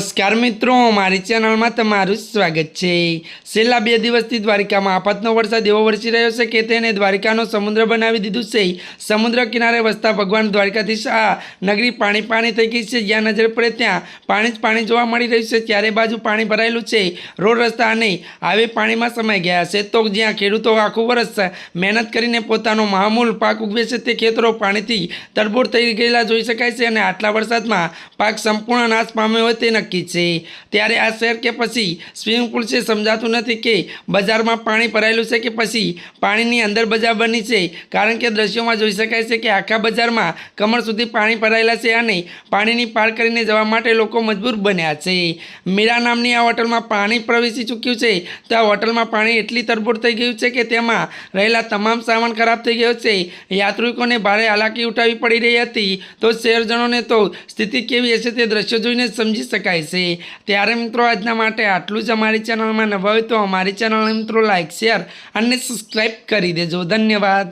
નમસ્કાર મિત્રો, મારી ચેનલમાં તમારું સ્વાગત છે. છેલ્લા બે દિવસથી દ્વારિકામાં આફતનો વરસાદ એવો વરસી રહ્યો છે કે તેને દ્વારિકાનો સમુદ્ર બનાવી દીધું છે. સમુદ્ર કિનારે વસતા ભગવાન દ્વારકાધીશ આ નગરી પાણી પાણી થઈ ગઈ છે. જ્યાં નજર પડે ત્યાં પાણી જ પાણી જોવા મળી રહ્યું છે. ચારે બાજુ પાણી ભરાયેલું છે. રોડ, રસ્તા અને આવે પાણીમાં સમાઈ ગયા છે. તો જ્યાં ખેડૂતો આખું વર્ષ મહેનત કરીને પોતાનો મહામૂલ પાક ઉગવે છે તે ખેતરો પાણીથી તરબોળ થઈ ગયેલા જોઈ શકાય છે અને આટલા વરસાદમાં પાક સંપૂર્ણ નાશ પામ્યો હોય તે નક્કી છે. ત્યારે આ શહેર કે પછી સ્વિમિંગ પુલ છે સમજાતું નથી કે બજારમાં પાણી ભરાયેલું છે કે પછી પાણીની અંદર બજાર બની છે. કારણ કે દ્રશ્યોમાં જોઈ શકાય છે કે આખા બજારમાં કમર સુધી પાણી ભરાયેલા છે અને પાણીની પાર કરીને જવા માટે લોકો મજબૂર બન્યા છે. મીરા નામની આ હોટલમાં પાણી પ્રવેશી ચૂક્યું છે. તો આ હોટલમાં પાણી એટલી તરબોળ થઈ ગયું છે કે તેમાં રહેલા તમામ સામાન ખરાબ થઈ ગયો છે. યાત્રિકોને ભારે હાલાકી ઉઠાવવી પડી રહી હતી. તો શહેરજનોને તો સ્થિતિ કેવી હશે તે દ્રશ્યો જોઈને સમજી શકાય છે. ત્યારે મિત્રો, આજના માટે આટલું જ અમારી ચેનલમાં નવા હોય તો અમારી ચેનલ મિત્રો લાઈક શેર અને સબસ્ક્રાઈબ કરી દેજો. ધન્યવાદ.